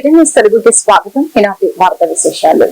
City news తెలుగుకి స్వాగతం. ఈనాటి వార్తా విశేషాలు.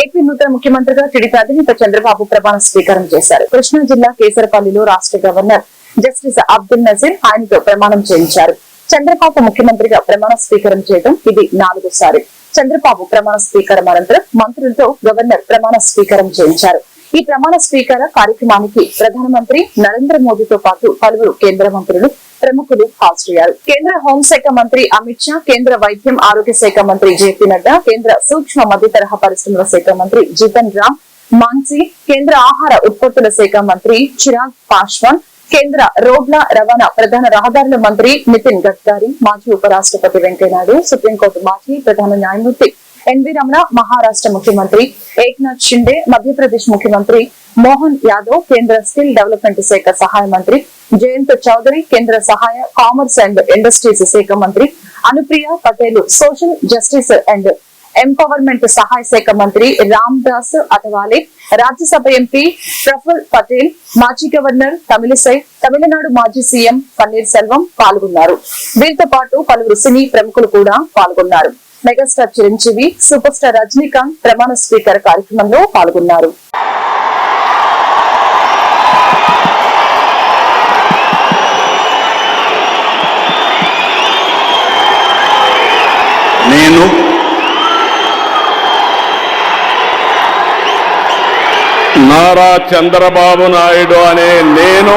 ఏపీ నూతన ముఖ్యమంత్రిగా టీడీపీ అధినేత చంద్రబాబు ప్రమాణ స్వీకారం చేశారు. కృష్ణా జిల్లా కేసరపల్లిలో రాష్ట్ర గవర్నర్ జస్టిస్ అబ్దుల్ నజీర్ ఆయనతో ప్రమాణం చేయించారు. చంద్రబాబు ముఖ్యమంత్రిగా ప్రమాణ స్వీకారం చేయడం ఇది నాలుగోసారి. చంద్రబాబు ప్రమాణ స్వీకారం అనంతరం మంత్రులతో గవర్నర్ ప్రమాణ స్వీకారం చేయించారు. ఈ ప్రమాణ స్వీకార కార్యక్రమానికి ప్రధానమంత్రి నరేంద్ర మోదీతో పాటు పలువురు కేంద్ర మంత్రులు ప్రముఖులు హాజరయ్యారు కేంద్ర హోంశాఖ మంత్రి అమిత్ షా కేంద్ర వైద్యం ఆరోగ్య శాఖ మంత్రి జేపీ నడ్డా కేంద్ర సూక్ష్మ మధ్య తరహా పరిశ్రమల శాఖ మంత్రి జితన్ రామ్ మాన్సీ కేంద్ర ఆహార ఉత్పత్తుల శాఖ మంత్రి చిరాగ్ పాశ్వాన్ కేంద్ర రోడ్ల రవాణా ప్రధాన రహదారుల మంత్రి నితిన్ గడ్కరీ మాజీ ఉపరాష్ట్రపతి వెంకయ్యనాయుడు సుప్రీంకోర్టు మాజీ ప్రధాన న్యాయమూర్తి ఎన్వి రమణ మహారాష్ట్ర ముఖ్యమంత్రి ఏక్నాథ్ షిండే మధ్యప్రదేశ్ ముఖ్యమంత్రి మోహన్ యాదవ్ కేంద్ర స్కిల్ డెవలప్మెంట్ శాఖ సహాయ మంత్రి జయంత్ చౌదరి కేంద్ర సహాయ కామర్స్ అండ్ ఇండస్ట్రీస్ శాఖ మంత్రి Anupriya Patel social justice and empowerment సహాయ శాఖ మంత్రి రామ్ దాస్ అథవాలే రాజ్యసభ ఎంపీ ప్రఫుల్ పటేల్ మాజీ గవర్నర్ తమిళిసై తమిళనాడు మాజీ సీఎం పన్నీర్ సెల్వం పాల్గొన్నారు. వీరితో పాటు పలువురు సినీ ప్రముఖులు కూడా పాల్గొన్నారు. Megastar Chiranjeevi super star Rajinikanth ప్రమాణ స్వీకార కార్యక్రమంలో పాల్గొన్నారు. నేను నారా చంద్రబాబు నాయుడు అనే నేను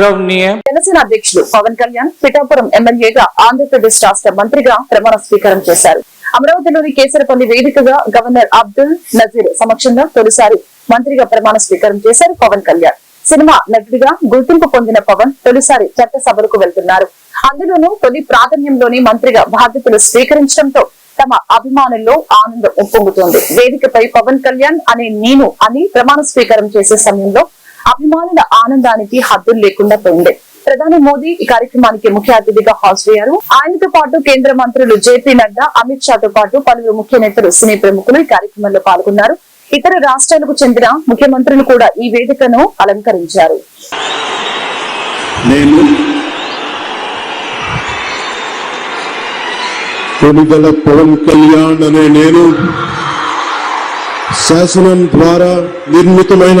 గౌరవనీయ జనసేన అధ్యక్షులు పవన్ కళ్యాణ్ పిఠాపురం ఎమ్మెల్యేగా ఆంధ్రప్రదేశ్ రాష్ట్ర మంత్రిగా ప్రమాణ స్వీకారం చేశారు. అమరావతిలోని కేసరపల్లి వేదికగా గవర్నర్ అబ్దుల్ నజీర్ సమక్షంగా తొలిసారి మంత్రిగా ప్రమాణ స్వీకారం చేశారు పవన్ కళ్యాణ్. సినిమా నటుడిగా గుర్తింపు పొందిన పవన్ తొలిసారి చట్టసభలకు వెళ్తున్నారు. అందులోనూ తొలి ప్రాధాన్యంలోని మంత్రిగా బాధ్యతలు స్వీకరించడంతో తమ అభిమానుల్లో ఆనందం ఉప్పొంగుతోంది. వేదికపై పవన్ కళ్యాణ్ అనే నేను అని ప్రమాణ స్వీకారం చేసే సమయంలో అభిమానుల ఆనందానికి హద్దులు లేకుండా పోయింది. ప్రధాని మోదీ ఈ కార్యక్రమానికి ముఖ్య అతిథిగా హాజరయ్యారు ఆయనతో పాటు కేంద్ర మంత్రులు జేపీ నడ్డా అమిత్ షాతో పాటు పలువురు ముఖ్య నేతలు సినీ ప్రముఖులు ఈ కార్యక్రమంలో పాల్గొన్నారు. ఇతర రాష్ట్రాలకు చెందిన ముఖ్యమంత్రులు కూడా ఈ వేదికను అలంకరించారు. నేను కొనిదల పవన్ కళ్యాణ్ అనే నేను శాసనం ద్వారా నిర్మితమైన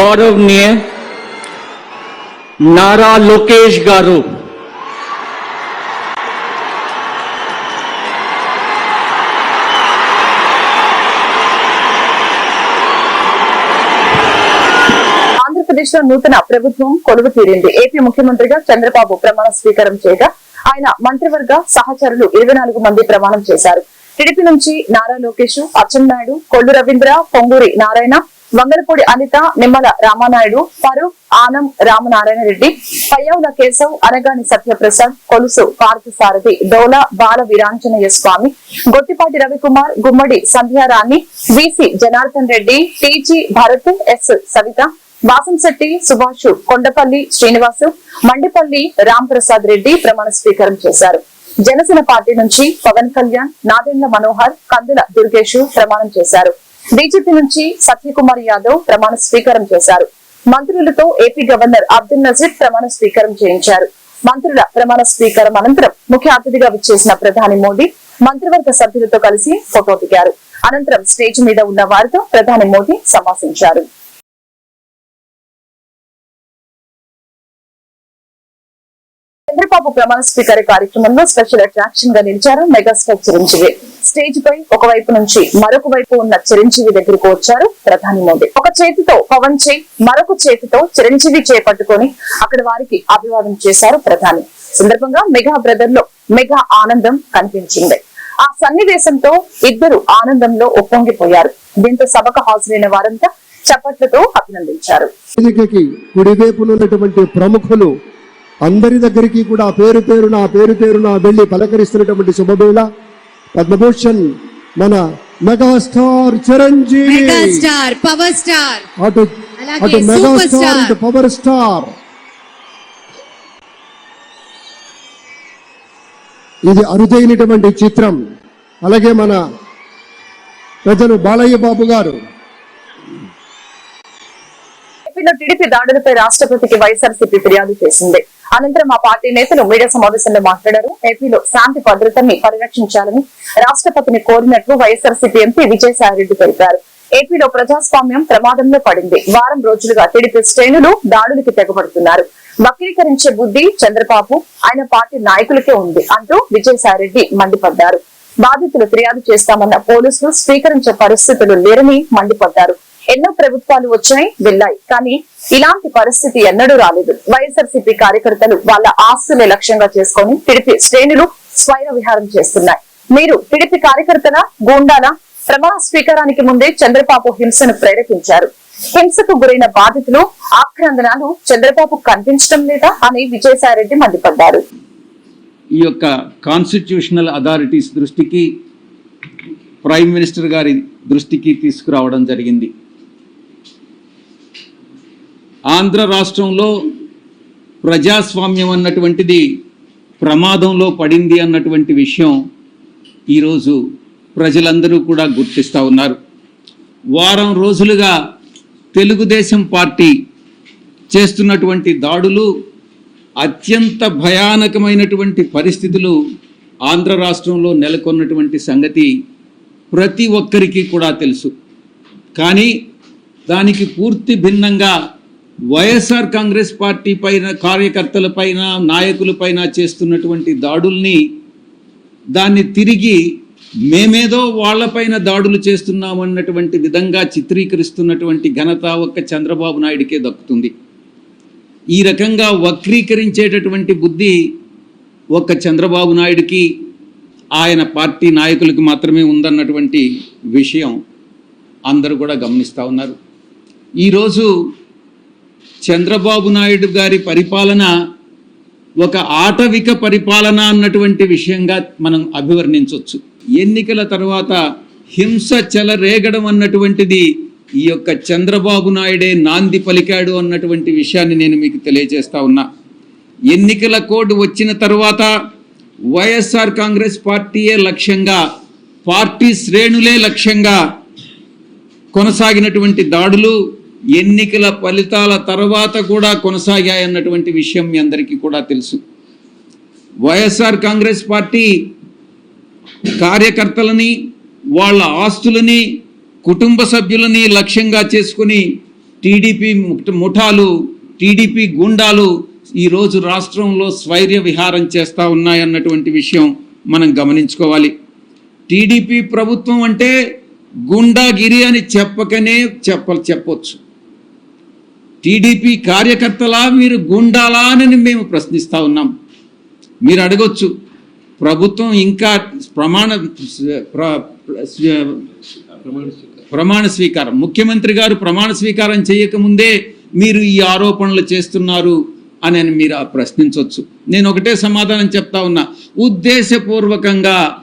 గౌరవనీయ నారా లోకేష్ గారు. ఆంధ్రప్రదేశ్లో నూతన ప్రభుత్వం కొలువు తీరింది. ఏపీ ముఖ్యమంత్రిగా చంద్రబాబు ప్రమాణ స్వీకారం చేయగా ఆయన మంత్రివర్గ సహచరులు ఇరవై నాలుగు మంది ప్రమాణం చేశారు. టీడీపీ నుంచి Nara Lokesh Atchannaidu Kollu Ravindra Ponguru Narayana Vangalapudi Anitha Nimmala Ramanaidu Farooq Anam Ramanarayana Reddy Payyavula Keshav Anagani Satyaprasad Kolusu Parthasarathy Dola Bala Veeranjaneya Swamy Gottipati Ravikumar Gummadi Sandhyarani VC Janardhan Reddy TG Bharath S Savitha Vasamsetti Subhash Kondapalli Srinivas Mandipalli Ram Prasad Reddy ప్రమాణ స్వీకారం చేశారు. Janasena party నుంచి పవన్ కళ్యాణ్ నాదెండ్ల మనోహర్ కందుల దుర్గేష్ ప్రమాణం చేశారు. BJP నుంచి సత్యకుమార్ యాదవ్ ప్రమాణ స్వీకారం చేశారు. మంత్రులతో ఏపీ గవర్నర్ అబ్దుల్ నజీర్ ప్రమాణ స్వీకారం చేయించారు. మంత్రుల ప్రమాణ స్వీకారం అనంతరం ముఖ్య అతిథిగా విచ్చేసిన ప్రధాని మోదీ మంత్రివర్గ సభ్యులతో కలిసి ఫోటో దిగారు. అనంతరం స్టేజ్ మీద ఉన్న వారితో ప్రధాని మోదీ సంభాషించారు చంద్రబాబు ప్రమాణ స్వీకార కార్యక్రమంలో స్పెషల్ అట్రాక్షన్గా నిలిచారు మెగాస్టార్ చిరంజీవి. స్టేజ్ పై ఒకవైపు నుంచి మరొక వైపు ఉన్న చిరంజీవి దగ్గరకు వచ్చారు ప్రధాని మోదీ ఒక చేతితో పవన్ చే మరొక చేతితో చిరంజీవి చేపట్టుకొని అక్కడ వారికి అభివాదం చేశారు ప్రధాని. సందర్భంగా మెగా బ్రదర్లో మెగా ఆనందం కనిపించింది. ఆ సన్నివేశంతో ఇద్దరు ఆనందంలో ఒప్పొంగిపోయారు దీంతో సభకు హాజరైన వారంతా చప్పట్లతో అభినందించారు. వేదికకి కుడివైపున ఉన్నటువంటి ప్రముఖులు అందరి దగ్గరికి కూడా పేరు పేరున పేరు పేరున వెళ్ళి పలకరిస్తున్నటువంటి శుభవేళ పద్మభూషణ్ మన megastar Chiranjeevi. Megastar power star. అటు మెగాస్టార్ స్టార్. ఇటు పవర్ స్టార్. ఇది అరుదైనటువంటి చిత్రం. అలాగే మన ప్రజలు బాలయ్య బాబు గారు. టీడీపీ దాడులపై రాష్ట్రపతికి వైఎస్ఆర్సీపీ ఫిర్యాదు చేసింది. అనంతరం ఆ పార్టీ నేతలు మీడియా సమావేశంలో మాట్లాడారు. ఏపీలో శాంతి భద్రతని పరిరక్షించాలని రాష్ట్రపతిని కోరినట్లు వైఎస్ఆర్సీపీ ఎంపీ విజయసాయిరెడ్డి తెలిపారు. ఏపీలో ప్రజాస్వామ్యం ప్రమాదంలో పడింది. వారం రోజులుగా టీడీపీ శ్రేణులు దాడులకి తెగబడుతున్నారు. వక్రీకరించే బుద్ధి చంద్రబాబు ఆయన పార్టీ నాయకులకే ఉంది అంటూ విజయసాయిరెడ్డి మండిపడ్డారు. బాధితులు ఫిర్యాదు చేస్తామన్న పోలీసులు స్వీకరించే పరిస్థితులు లేరని మండిపడ్డారు. ఎన్నో ప్రభుత్వాలు వచ్చాయి వెళ్ళాయి. కానీ ఇలాంటి పరిస్థితి ఎన్నడూ రాలేదు. వైఎస్ఆర్సీపీ కార్యకర్తలు వాళ్ళ ఆస్తులే లక్ష్యంగా చేసుకొని టిడిపి శ్రేణులు స్వైర విహారం చేస్తున్నాయి. మీరు టిడిపి కార్యకర్తల గూండాల ప్రమాణ స్వీకారానికి ముందే చంద్రబాబు హింసను ప్రేరేపించారు. హింసకు గురైన బాధితులు ఆక్రందనాలు చంద్రబాబు కనిపించడం లేదా అని విజయసాయిరెడ్డి మండిపడ్డారు. ఈ యొక్క కాన్స్టిట్యూషనల్ అథారిటీస్ దృష్టికి ప్రైమ్ మినిస్టర్ గారి దృష్టికి తీసుకురావడం జరిగింది. ఆంధ్ర రాష్ట్రంలో ప్రజాస్వామ్యం అన్నటువంటిది ప్రమాదంలో పడింది అన్నటువంటి విషయం ఈరోజు ప్రజలందరూ కూడా గుర్తిస్తూ ఉన్నారు. వారం రోజులుగా తెలుగుదేశం పార్టీ చేస్తున్నటువంటి దాడులు అత్యంత భయానకమైనటువంటి పరిస్థితులు ఆంధ్ర రాష్ట్రంలో నెలకొన్నటువంటి సంగతి ప్రతి ఒక్కరికి కూడా తెలుసు. కానీ దానికి పూర్తి భిన్నంగా వైఎస్ఆర్ కాంగ్రెస్ పార్టీ పైన కార్యకర్తల పైన నాయకుల పైన చేస్తున్నటువంటి దాడుల్ని దాన్ని తిరిగి మేమేదో వాళ్ళపైన దాడులు చేస్తున్నామన్నటువంటి విధంగా చిత్రీకరిస్తున్నటువంటి ఘనత ఒక్క చంద్రబాబు నాయుడికే దక్కుతుంది. ఈ రకంగా వక్రీకరించేటటువంటి బుద్ధి ఒక్క చంద్రబాబు నాయుడికి ఆయన పార్టీ నాయకులకి మాత్రమే ఉందన్నటువంటి విషయం అందరూ కూడా గమనిస్తూ ఉన్నారు. ఈరోజు చంద్రబాబు నాయుడు గారి పరిపాలన ఒక ఆటవిక పరిపాలన అన్నటువంటి విషయంగా మనం అభివర్ణించవచ్చు ఎన్నికల తర్వాత హింస చెలరేగడం అన్నటువంటిది ఈ యొక్క చంద్రబాబు నాయుడే నాంది పలికాడు అన్నటువంటి విషయాన్ని నేను మీకు తెలియజేస్తా ఉన్నా. ఎన్నికల కోడ్ వచ్చిన తర్వాత వైఎస్ఆర్ కాంగ్రెస్ పార్టీయే లక్ష్యంగా పార్టీ శ్రేణులే లక్ష్యంగా కొనసాగినటువంటి దాడులు ఎన్నికల ఫలితాల తర్వాత కూడా కొనసాగాయన్నటువంటి విషయం మీ అందరికీ కూడా తెలుసు. వైఎస్ఆర్ కాంగ్రెస్ పార్టీ కార్యకర్తలని వాళ్ళ ఆస్తులని కుటుంబ సభ్యులని లక్ష్యంగా చేసుకుని టీడీపీ ముఠాలు టీడీపీ గుండాలు ఈరోజు రాష్ట్రంలో స్వైర్య విహారం చేస్తూ ఉన్నాయన్నటువంటి విషయం మనం గమనించుకోవాలి. టీడీపీ ప్రభుత్వం అంటే గుండాగిరి అని చెప్పకనే చెప్ప చెప్పొచ్చు. టీడీపీ కార్యకర్తలా మీరు గుండాలా అని మేము ప్రశ్నిస్తూ ఉన్నాం. మీరు అడగొచ్చు. ప్రభుత్వం ఇంకా ప్రమాణ ప్ర- ప్రమాణ స్వీకారం. ముఖ్యమంత్రి గారు ప్రమాణ స్వీకారం చేయకముందే మీరు ఈ ఆరోపణలు చేస్తున్నారు అని మీరు ప్రశ్నించవచ్చు నేను ఒకటే సమాధానం చెప్తా ఉన్నా. ఉద్దేశపూర్వకంగా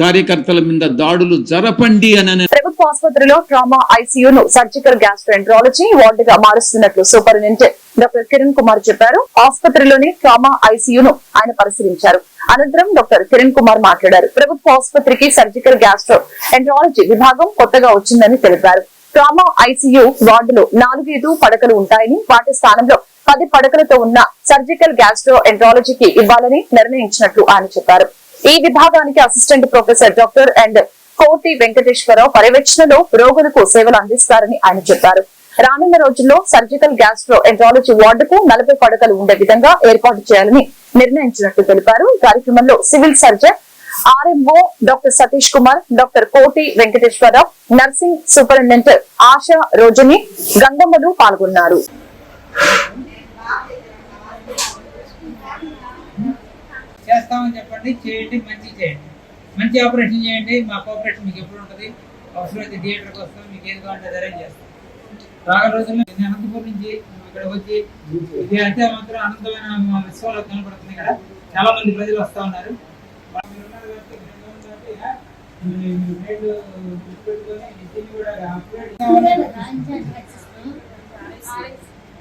కార్యకర్తల మీద దాడులు జరపండి అని ప్రభుత్వ ఆసుపత్రిలో ట్రామా ఐసీయూను సర్జికల్ గ్యాస్ట్రెంట్రాలజీ వార్డుగా మారుస్తున్నట్లు సూపరింటెండెంట్ డాక్టర్ కిరణ్ కుమార్ చెప్పారు. ఆసుపత్రిలోని ట్రామా ఐసీయూను ఆయన పరిశీలించారు. అనంతరం డాక్టర్ కిరణ్ కుమార్ మాట్లాడారు. ప్రభుత్వ ఆసుపత్రికి సర్జికల్ గ్యాస్ట్రో ఎంట్రాలజీ విభాగం కొత్తగా వచ్చిందని తెలిపారు. ట్రామా ఐసీయూ వార్డులో నాలుగైదు పడకలు ఉంటాయని వాటి స్థానంలో పది పడకలతో ఉన్న సర్జికల్ గ్యాస్ట్రో ఎంట్రాలజీకి ఇవ్వాలని నిర్ణయించినట్లు ఆయన చెప్పారు. ఈ విభాగానికి అసిస్టెంట్ ప్రొఫెసర్ డాక్టర్ అండ్ కోటి వెంకటేశ్వరరావు పర్యవేక్షణలో రోగులకు సేవలు అందిస్తారని ఆయన చెప్పారు. రానున్న రోజుల్లో సర్జికల్ గ్యాస్ట్రో ఎంట్రాలజీ వార్డుకు నలభై పడకలు ఉండే విధంగా ఏర్పాటు చేయాలని నిర్ణయించినట్లు తెలిపారు. కార్యక్రమంలో civil surgeon RMO doctor Satish Kumar doctor Koti Venkateswararao nursing superintendent Asha Rojani గంగమ్మలు పాల్గొన్నారు. చేస్తామని చెప్పండి. చేయండి మంచి చేయండి. మంచి ఆపరేషన్ చేయండి. మా కోఆపరేషన్ మీకు ఎప్పుడు ఉంటుంది? అవసరమైతే థియేటర్కి వస్తాం. మీకు ఏది కావాలంటే అది అరేంజ్ చేస్తాం. రాగల రోజుల్లో నేను అనంతపురం నుంచి ఇక్కడ వచ్చి ఇది అంటే మాత్రం అనంతమైన విశ్వాలు కనపడుతుంది ఇక్కడ చాలా మంది ప్రజలు వస్తూ ఉన్నారు.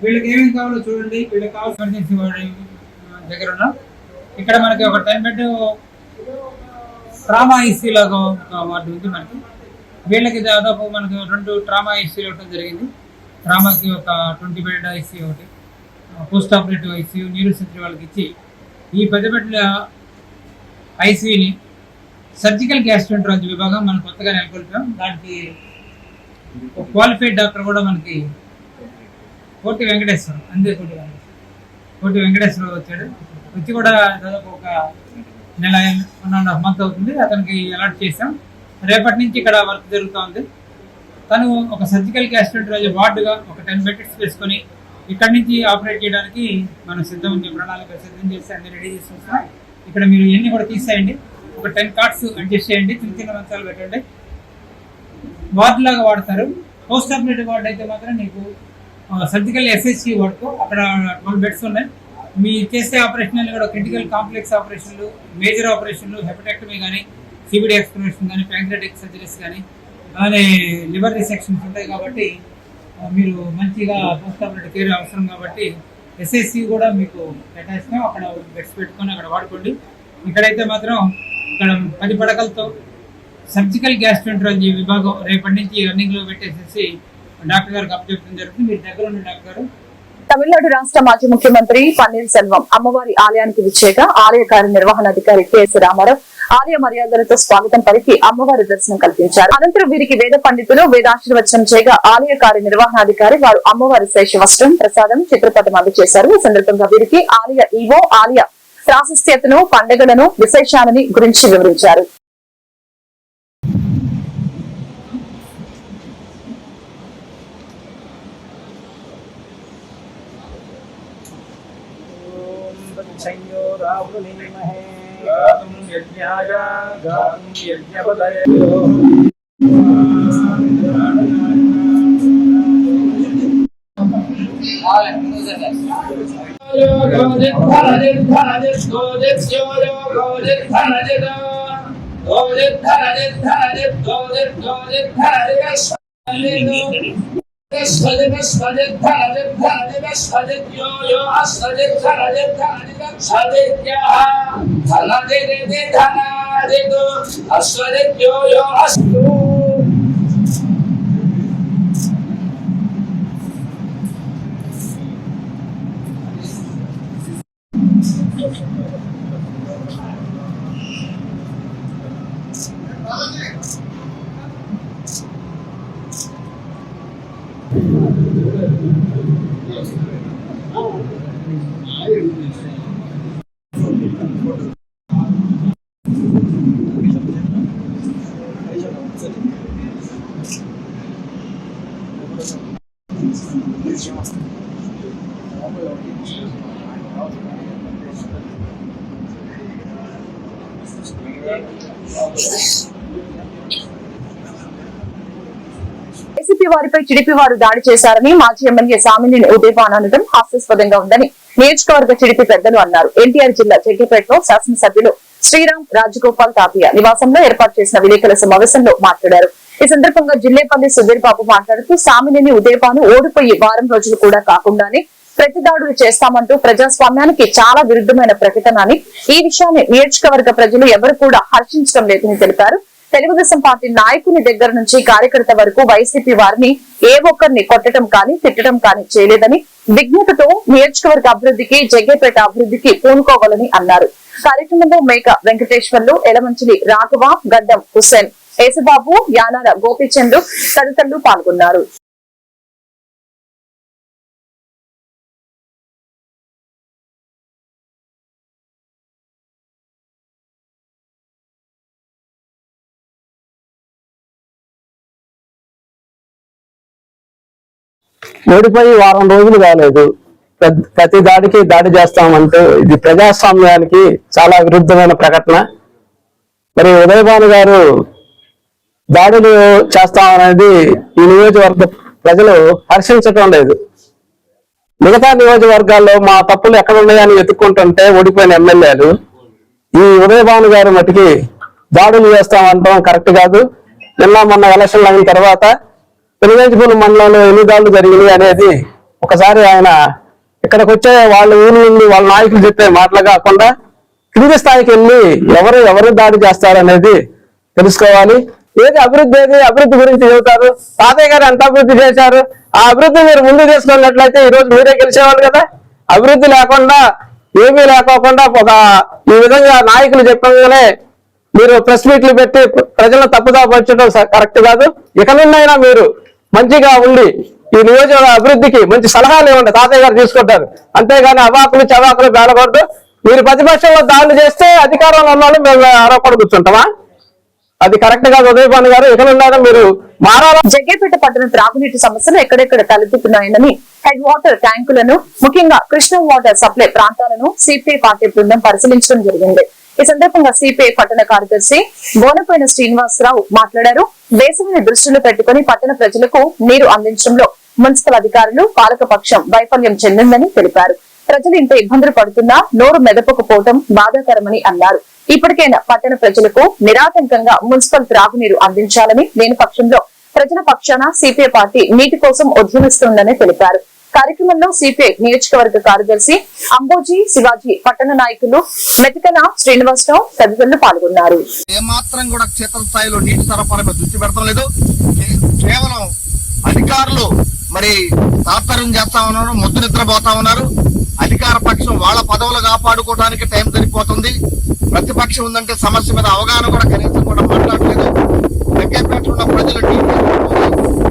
వీళ్ళకి ఏమేమి కావాలో చూడండి. వీళ్ళకి కావాల్సిన వాడి దగ్గర ఉన్నాం. ఇక్కడ మనకి ఒక టైం బెడ్ ట్రామా ఐసీ లాగా ఒక వార్డు ఉంది మనకి. వీళ్ళకి దాదాపు మనకి రెండు ట్రామా ఐసీలు ఇవ్వడం జరిగింది. ట్రామాకి ఒక ట్వంటీ బెడ్ ఐసీ ఒకటి పోస్ట్ ఆపరేటివ్ ఐసీయూ నీరు సెంటర్ వాళ్ళకి ఇచ్చి ఈ పెద్ద బెడ్ల ఐసీని సర్జికల్ గ్యాస్ట్రోంట్రాలజీ విభాగం మనం కొత్తగా నెలకొల్పాం. దానికి క్వాలిఫైడ్ డాక్టర్ కూడా మనకి కోటి వెంకటేశ్వరం అందే కోటి వెంకటేశ్వరం. కోటి వెంకటేశ్వరరావు వచ్చాడు. వచ్చి కూడా దాదాపు ఒక నెల వన్ అండ్ హాఫ్ మంత్ అవుతుంది. అతనికి అలాట్ చేసాం రేపటి నుంచి ఇక్కడ వర్క్ జరుగుతూ ఉంది. తను ఒక సర్జికల్ గ్యాస్ట్రోంట్రాలజీ వార్డుగా ఒక టెన్ బెడ్స్ వేసుకొని ఇక్కడి నుంచి ఆపరేట్ చేయడానికి మనం సిద్ధం ఉంది ప్రణాళిక సిద్ధం చేసి అన్ని రెడీ చేసి ఉంచుతాం. ఇక్కడ మీరు ఎన్ని కూడా తీసేయండి. ఒక టెన్ కార్డ్స్ అడ్జస్ట్ చేయండి. చిన్న చిన్న మంచాలు పెట్టండి. వార్డు లాగా వాడతారు. పోస్ట్ ఆపరేటివ్ వార్డ్ అయితే మాత్రం నీకు సర్జికల్ ఎస్ఎస్సి వాడుకో. అక్కడ ట్వెల్వ్ బెడ్స్ ఉన్నాయి. మీ చేసే ఆపరేషన్లు కూడా క్రిటికల్ కాంప్లెక్స్ ఆపరేషన్లు మేజర్ ఆపరేషన్లు హెపటెక్టమీ కానీ సిబిడి ఎక్స్ప్లోరేషన్ కానీ ప్యాంక్రటిక్ సర్జరీస్ కానీ అలానే లివర్ రిసెక్షన్స్ ఉంటాయి కాబట్టి మీరు మంచిగా పోస్ట్ ఆపరేటివ్ కేర్ అవసరం కాబట్టి ఎస్ఎస్సి కూడా మీకు కేటాయిస్తాం. అక్కడ బెడ్స్ పెట్టుకొని అక్కడ వాడుకోండి. ఇక్కడైతే మాత్రం ఇక్కడ పది పడకలతో సర్జికల్ గ్యాస్ట్రోంట్రాలజీ విభాగం రేపటి నుంచి రన్నింగ్లో పెట్టేసేసి డాక్టర్ గారికి అప్పచెప్పడం జరుగుతుంది. మీరు దగ్గర ఉన్న డాక్టర్ గారు తమిళనాడు రాష్ట్ర మాజీ ముఖ్యమంత్రి పన్నీర్ సెల్వం అమ్మవారి ఆలయానికి విచ్చేక ఆలయ కార్యనిర్వహణాధికారి కెఎస్ రామారావు ఆలయ మర్యాదలతో స్వాగతం పలికి అమ్మవారి దర్శనం కల్పించారు. అనంతరం వీరికి వేద పండితులు వేదాశీర్వచనం చేయగా ఆలయ కార్యనిర్వహణాధికారి వారు అమ్మవారి శేష వస్త్రం ప్రసాదం చిత్రపటం అందజేశారు. ఈ సందర్భంగా వీరికి ఆలయ ఈవో ఆలయ ప్రాశస్త్యతను పండుగలను విశేషాలని గురించి వివరించారు. संयोराहुनीमहे गातुं यज्ञाय गातुं यज्ञपदये Go, Besmele besmele tale tale besmele yo yo asale tale tale besmele ya tana de de de tana de do asale yo yo asale TDP వారు దాడి చేశారని మాజీ ఎమ్మెల్యే సామినేని ఉదయభాన్ అనడం హాస్యాస్పదంగా ఉందని నియోజకవర్గ టీడీపీ పెద్దలు అన్నారు. ఎన్టీఆర్ జిల్లా జగ్గేపేటలో శాసనసభ్యులు శ్రీరామ్ రాజగోపాల్ తాపియ నివాసంలో ఏర్పాటు చేసిన విలేకరుల సమావేశంలో మాట్లాడారు. ఈ సందర్భంగా జిల్లేపల్లి సుధీర్ బాబు మాట్లాడుతూ సామినేని ఉదయభాను ఓడిపోయి వారం రోజులు కూడా కాకుండానే ప్రతి దాడులు చేస్తామంటూ ప్రజాస్వామ్యానికి చాలా విరుద్ధమైన ప్రకటన అని ఈ విషయాన్ని నియోజకవర్గ ప్రజలు ఎవరు కూడా హర్షించడం లేదని తెలిపారు. తెలుగుదేశం పార్టీ నాయకుని దగ్గర నుంచి కార్యకర్త వరకు వైసీపీ వారిని ఏ ఒక్కరిని కొట్టడం కానీ తిట్టడం కానీ చేయలేదని విజ్ఞతతో నియోజకవర్గ అభివృద్ధికి జగ్గేపేట అభివృద్ధికి పూనుకోవాలని అన్నారు. కార్యక్రమంలో మేక వెంకటేశ్వర్లు ఎలమంచిలి రాఘవ గడ్డం హుస్సేన్ యేసుబాబు యానాల గోపీచంద్రు తదితరులు పాల్గొన్నారు. ఓడిపోయి వారం రోజులు కాలేదు. ప్రతి దాడికి దాడి చేస్తామంటూ ఇది ప్రజాస్వామ్యానికి చాలా విరుద్ధమైన ప్రకటన. మరి ఉదయభాను గారు దాడులు చేస్తామనేది ఈ నియోజకవర్గ ప్రజలు హర్షించటం లేదు. మిగతా నియోజకవర్గాల్లో మా తప్పులు ఎక్కడ ఉన్నాయని వెతుక్కుంటుంటే ఓడిపోయిన ఎమ్మెల్యేలు. ఈ ఉదయభాను గారు మటుకి దాడులు చేస్తామంటాం కరెక్ట్ కాదు. నిన్న మొన్న ఎలక్షన్లు అయిన తర్వాత పెనుగంచిపూడి మండలంలో ఎన్ని దాడులు జరిగినాయి అనేది ఒకసారి ఆయన ఇక్కడికి వచ్చే వాళ్ళ ఊరి నుండి వాళ్ళ నాయకులు చెప్పే మాటలు కాకుండా కింది స్థాయికి వెళ్ళి ఎవరు ఎవరు దాడి చేస్తారనేది తెలుసుకోవాలి. ఏది అభివృద్ధి ఏది అభివృద్ధి గురించి చెబుతారు? తాతయ్య గారు ఎంత అభివృద్ధి చేశారు? ఆ అభివృద్ధి మీరు ముందు తీసుకున్నట్లయితే ఈ రోజు మీరే గెలిచేవాళ్ళు కదా? అభివృద్ధి లేకుండా ఏమీ లేకోకుండా ఒక ఈ విధంగా నాయకులు చెప్పగానే మీరు ప్రెస్ మీట్లు పెట్టి ప్రజలను తప్పుదా పరచడం కరెక్ట్ కాదు. ఇక నుండైనా మీరు మంచిగా ఉండి ఈ నియోజకవర్గ అభివృద్ధికి మంచి సలహాలు ఇవ్వండి తాతయ్య గారు తీసుకుంటారు. అంతేగాని అవాకులు చవాకులు బేలకూడదు మీరు ప్రతిపక్షంలో దాడులు చేస్తే అధికారంలో ఉన్న వాళ్ళు మేము ఆరోపణ కూర్చుంటామా? అది కరెక్ట్గా ఉదయభాను గారు ఇక్కడ మీరు మారాలి జగ్గేపేట పట్టణ త్రాగునీటి సమస్యలు ఎక్కడెక్కడ తలెత్తుతున్నాయని హెడ్ వాటర్ ట్యాంకులను ముఖ్యంగా కృష్ణ వాటర్ సప్లై ప్రాంతాలను సిపిఐ పార్టీ బృందం పరిశీలించడం జరిగింది. ఈ సందర్భంగా సిపిఐ పట్టణ కార్యదర్శి బోనపోయిన శ్రీనివాసరావు మాట్లాడారు. వేసవిని దృష్టిలో పెట్టుకుని పట్టణ ప్రజలకు నీరు అందించడంలో మున్సిపల్ అధికారులు పాలకపక్షం వైఫల్యం చెందిందని తెలిపారు. ప్రజలు ఇంత ఇబ్బందులు పడుతున్నా నోరు మెదపకపోవడం బాధాకరమని అన్నారు. ఇప్పటికైనా పట్టణ ప్రజలకు నిరాటంకంగా మున్సిపల్ త్రాగునీరు అందించాలని లేని పక్షంలో ప్రజల పక్షాన సిపిఐ పార్టీ నీటి కోసం ఉద్యమిస్తుందని తెలిపారు. కార్యక్రమంలో సిపిఐ నియోజకవర్గ కార్యదర్శి అంబోజీ శివాజీ పట్టణ నాయకులు మెతికన శ్రీనివాసరావు తదితరులు పాల్గొన్నారు. ఏమాత్రం కూడా క్షేత్రస్థాయిలో నీటి సరఫరా మీద దృష్టి పెడతాం లేదు. కేవలం అధికారులు మరి తాత్పర్యం చేస్తా ఉన్నారు ముద్దు నిద్రపోతా ఉన్నారు. అధికార పక్షం వాళ్ళ పదవులు కాపాడుకోవడానికి టైం సరిపోతుంది. ప్రతిపక్షం ఉందంటే సమస్య మీద అవగాహన కూడా కనీసం కూడా మాట్లాడలేదు దగ్గరపేట ఉన్న ప్రజలు నీటి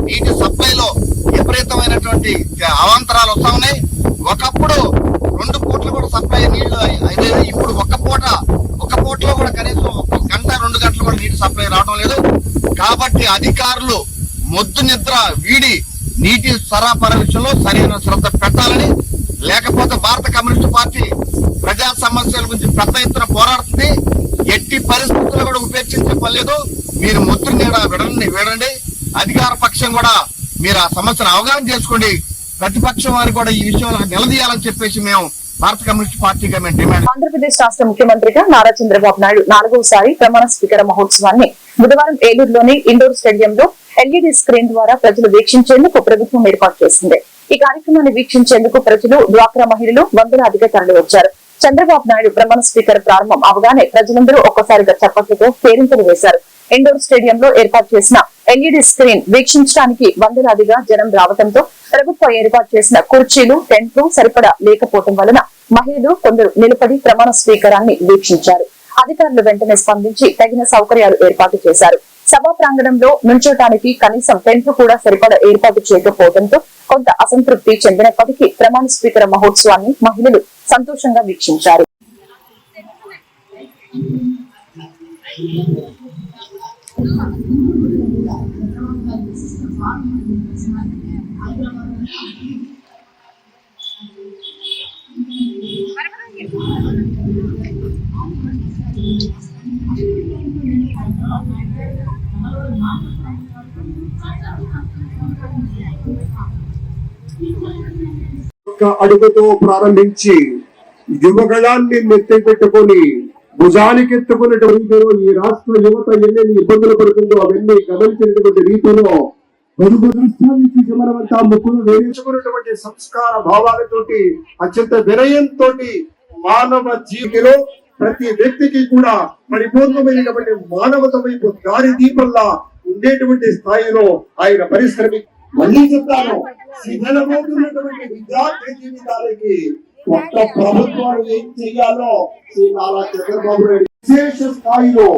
నీటి సప్లైలో విపరీతమైనటువంటి అవాంతరాలు వస్తా ఉన్నాయి ఒకప్పుడు రెండు పూటలు కూడా సప్లై నీళ్ళు అయితే ఇప్పుడు ఒక్క పూట ఒక పూటలో కూడా కనీసం ఒక గంట రెండు గంటలు కూడా నీటి సప్లై రావడం లేదు కాబట్టి అధికారులు మొద్దు నిద్ర వీడి నీటి సరఫరా విషయంలో సరైన శ్రద్ధ పెట్టాలని లేకపోతే భారత కమ్యూనిస్ట్ పార్టీ ప్రజా సమస్యల గురించి పెద్ద ఎత్తున పోరాడుతుంది. ఎట్టి పరిస్థితుల్లో కూడా ఉపేక్షించే పని మీరు మొద్దు నీడ విడండి విడండి. అధికార పక్షం కూడా మీరు ఆ సమస్యను అవగాహన చేసుకోండి. ప్రతిపక్షం వారు కూడా ఈ విషయంలో నిలదీయాలని చెప్పేసి మేము భారత కమ్యూనిస్ట్ పార్టీగా మేము డిమాండ్ ఆంధ్రప్రదేశ్ రాష్ట్ర ముఖ్యమంత్రిగా నారా చంద్రబాబు నాయుడు నాలుగోసారి ప్రమాణ స్వీకార మహోత్సవాన్ని బుధవారం ఏలూరులోని ఇండోర్ స్టేడియంలో ఎల్ఈడి స్క్రీన్ ద్వారా ప్రజలు వీక్షించేందుకు ప్రభుత్వం ఏర్పాటు చేసింది. ఈ కార్యక్రమాన్ని వీక్షించేందుకు ప్రజలు డ్వాక్రా మహిళలు వందలాదిగా తరలి వచ్చారు. చంద్రబాబు నాయుడు ప్రమాణ స్పీకర్ ప్రారంభం అవగానే ప్రజలందరూ ఒక్కసారిగా చప్పట్లతో పేరింతలు వేశారు. ఇండోర్ స్టేడియంలో ఏర్పాటు చేసిన ఎల్ఈడి స్క్రీన్ వీక్షించడానికి వందలాదిగా జనం రావడంతో ప్రభుత్వం ఏర్పాటు చేసిన కుర్చీలు టెంట్లు సరిపడా లేకపోవడం వలన మహిళలు కొందరు నిలబడి ప్రమాణ స్వీకారాన్ని వీక్షించారు. అధికారులు వెంటనే స్పందించి తగిన సౌకర్యాలు ఏర్పాటు చేశారు. సభా ప్రాంగణంలో నుంచోటానికి కనీసం టెంట్లు కూడా సరిపడా ఏర్పాటు చేయకపోవడంతో కొంత అసంతృప్తి చెందినప్పటికీ ప్రమాణ స్వీకార మహోత్సవాన్ని మహిళలు సంతోషంగా వీక్షించారు. ఒక్క అడుగుతో ప్రారంభించి యువగళాన్ని నెత్తిపెట్టుకొని భుజానికెత్తుకున్నటువంటి ఈ రాష్ట్ర యువత ఎన్నెన్ని ఇబ్బందులు పడుతుందో అవన్నీ గమనించినటువంటి రీతిలో పొరుగు దృష్టాన్ని చూసి మనమంతా ముక్కులు వేయించుకున్నటువంటి సంస్కార భావాలతోటి అత్యంత వినయంతో మానవ జీవిలో ప్రతి వ్యక్తికి కూడా పరిపూర్ణమైనటువంటి మానవత వైపు దారి దీపంలా ఉండేటువంటి స్థాయిలో ఆయన పరిశ్రమి మళ్ళీ చెప్తాను శిథిలమవుతున్నటువంటి విద్యార్థి జీవితాలకి కొత్త ప్రభుత్వాలు ఏం చెయ్యాలో శ్రీ నారా చంద్రబాబు నాయుడు విశేష స్థాయిలో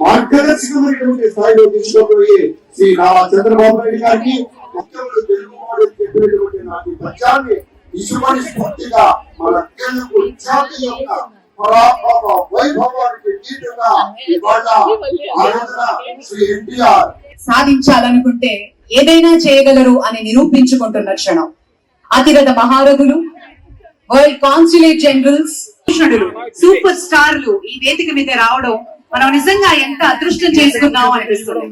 మార్గదర్శకమైనటువంటి స్థాయిలో తీసుకుపోయి శ్రీ నారా చంద్రబాబు నాయుడు గారికి ముఖ్యమంత్రి తెలుగువాడు చెప్పినటువంటి నాటి పక్షాన్ని ఇసుమని స్ఫూర్తిగా మన తెలుగు జాతి యొక్క పరాభవ వైభవానికి గీటుగా ఇవాళ ఆరాధన శ్రీ ఎన్టీఆర్ సాధించాలనుకుంటే ఏదైనా చేయగలరు అని నిరూపించుకుంటున్న క్షణం. అతిరథ మహారథులు వరల్డ్ కాన్సులేట్ జనరల్స్ సూపర్ స్టార్లు ఈ వేదిక మీద రావడం మనం నిజంగా ఎంత అదృష్టం చేసుకున్నాం అనిపిస్తుంది.